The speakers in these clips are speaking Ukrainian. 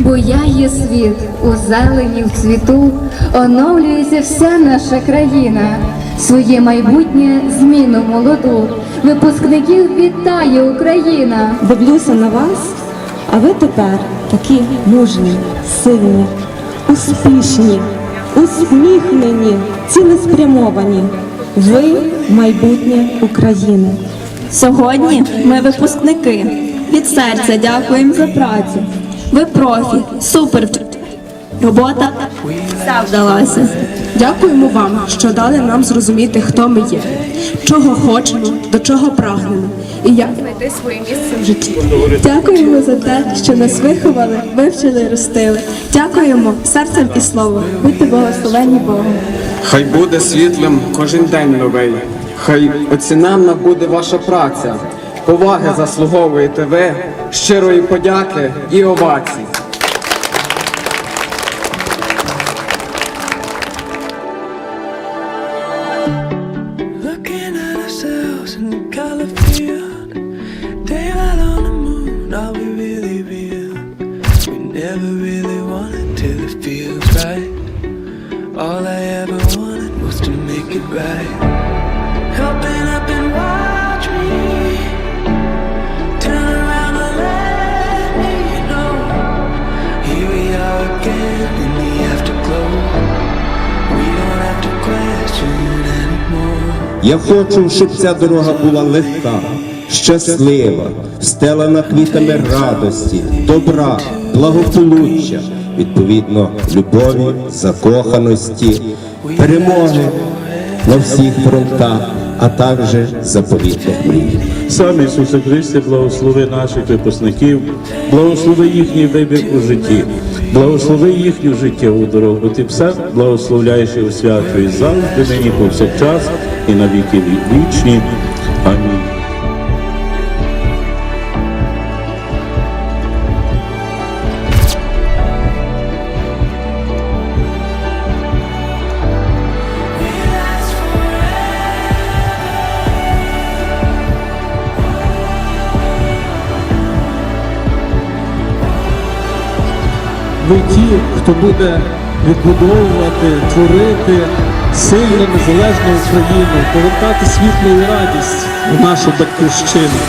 Буяє світ у зелені в цвіту, оновлюється вся наша країна. Своє майбутнє зміну молоду. Випускників вітає Україна. Дивлюся на вас, а ви тепер такі мужні, сильні, успішні, усміхнені, цілеспрямовані. Ви майбутнє України. Сьогодні ми випускники. Від серця дякуємо за працю. Ви профі, супер. Робота вдалася. Дякуємо вам, що дали нам зрозуміти, хто ми є, чого хочемо, до чого прагнемо і як знайти своє місце в житті. Дякуємо за те, що нас виховали, вивчили, ростили. Дякуємо серцем і словом. Будьте благословені Богом. Хай буде світлим кожен день новий, хай оціненна буде ваша праця. Поваги заслуговуєте ви, щирої подяки і make it right. Open up Я хочу, щоб ця дорога була легка, щаслива, встелена квітами радості, добра, благополуччя, відповідно, любові, закоханості, перемоги на всіх фронтах, а також заповітних мрій. Сам Ісусе Христе, благослови наших випускників, благослови їхній вибір у житті, благослови їхню життєву дорогу. Ти все благословляєш і освячуєш завжди, нині повсякчас і на віки вічні. Амінь. Ви ті, хто буде відбудовувати, творити сильну незалежну Україну, повертати світло і радість в нашу батьківщину.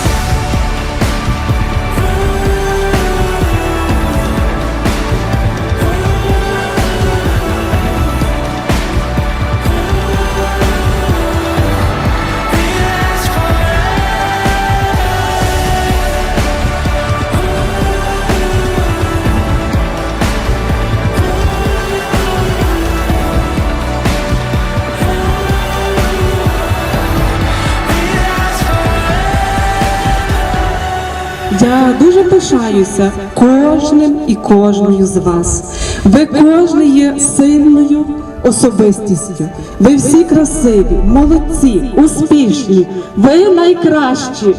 Дуже пишаюся кожним і кожною з вас. Ви кожен є сильною особистістю. Ви всі красиві, молодці, успішні. Ви найкращі.